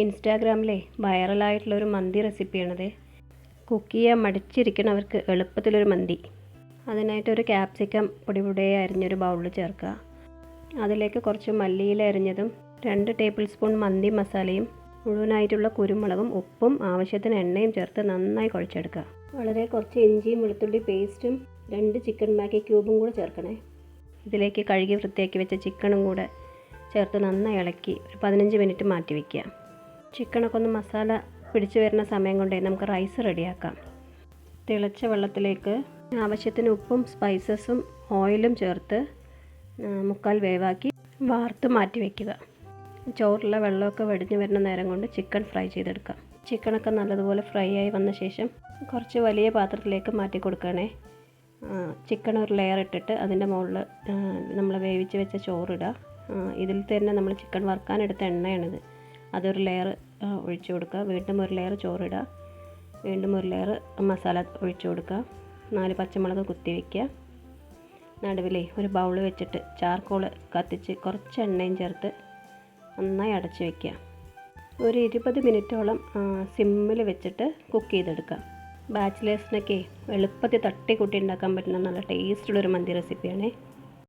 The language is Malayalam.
ഇൻസ്റ്റാഗ്രാമിലെ വൈറലായിട്ടുള്ളൊരു മന്തി റെസിപ്പിയാണത്. കുക്ക് ചെയ്യാൻ മടിച്ചിരിക്കണവർക്ക് എളുപ്പത്തിലൊരു മന്തി. അതിനായിട്ടൊരു ക്യാപ്സിക്കം പൊടി പൊടിയായി അരിഞ്ഞൊരു ബൗളിൽ ചേർക്കുക. അതിലേക്ക് കുറച്ച് മല്ലിയില അരിഞ്ഞതും രണ്ട് ടേബിൾ സ്പൂൺ മന്തി മസാലയും മുഴുവനായിട്ടുള്ള കുരുമുളകും ഉപ്പും ആവശ്യത്തിന് എണ്ണയും ചേർത്ത് നന്നായി കുഴച്ചെടുക്കുക. വളരെ കുറച്ച് ഇഞ്ചിയും വെളുത്തുള്ളി പേസ്റ്റും രണ്ട് ചിക്കൻ മാഗി ക്യൂബും കൂടെ ചേർക്കണേ. ഇതിലേക്ക് കഴുകി വൃത്തിയാക്കി വെച്ച ചിക്കനും കൂടെ ചേർത്ത് നന്നായി ഇളക്കി ഒരു പതിനഞ്ച് മിനിറ്റ് മാറ്റി വയ്ക്കുക ചിക്കനൊക്കെ ഒന്ന് മസാല പിടിച്ചു വരുന്ന സമയം കൊണ്ടേ നമുക്ക് റൈസ് റെഡിയാക്കാം തിളച്ച വെള്ളത്തിലേക്ക് ആവശ്യത്തിന് ഉപ്പും സ്പൈസസും ഓയിലും ചേർത്ത് മുക്കാൽ വേവാക്കി വാർത്ത് മാറ്റി വയ്ക്കുക ചോറിലെ വെള്ളമൊക്കെ വെടിഞ്ഞ് വരുന്ന നേരം കൊണ്ട് ചിക്കൻ ഫ്രൈ ചെയ്തെടുക്കാം. ചിക്കനൊക്കെ നല്ലതുപോലെ ഫ്രൈ ആയി വന്ന ശേഷം കുറച്ച് വലിയ പാത്രത്തിലേക്ക് മാറ്റി കൊടുക്കണേ ചിക്കൻ ഒരു ലെയർ ഇട്ടിട്ട് അതിന്റെ മുകളിൽ നമ്മൾ വേവിച്ച് വെച്ച ചോറിടുക ഇതിൽ തന്നെ നമ്മൾ ചിക്കൻ വറുക്കാനെടുത്ത എണ്ണയാണിത്. അതൊരു ലെയർ ഒഴിച്ചു കൊടുക്കുക. വീണ്ടും ഒരു ലെയർ ചോറിടുക വീണ്ടും ഒരു ലെയർ മസാല ഒഴിച്ചു കൊടുക്കുക. നാല് പച്ചമുളക് കുത്തി വയ്ക്കുക നടുവിലേ ഒരു ബൗൾ വെച്ചിട്ട് ചാർക്കോൾ കത്തിച്ച് കുറച്ച് എണ്ണയും ചേർത്ത് നന്നായി അടച്ച് വയ്ക്കുക ഒരു ഇരുപത് മിനിറ്റോളം സിമ്മിൽ വെച്ചിട്ട് കുക്ക് ചെയ്തെടുക്കുക. ബാച്ചിലേഴ്സിനൊക്കെ എളുപ്പത്തിൽ തട്ടി കൂട്ടി ഉണ്ടാക്കാൻ പറ്റുന്ന നല്ല ടേസ്റ്റുള്ളൊരു മന്തി റെസിപ്പിയാണേ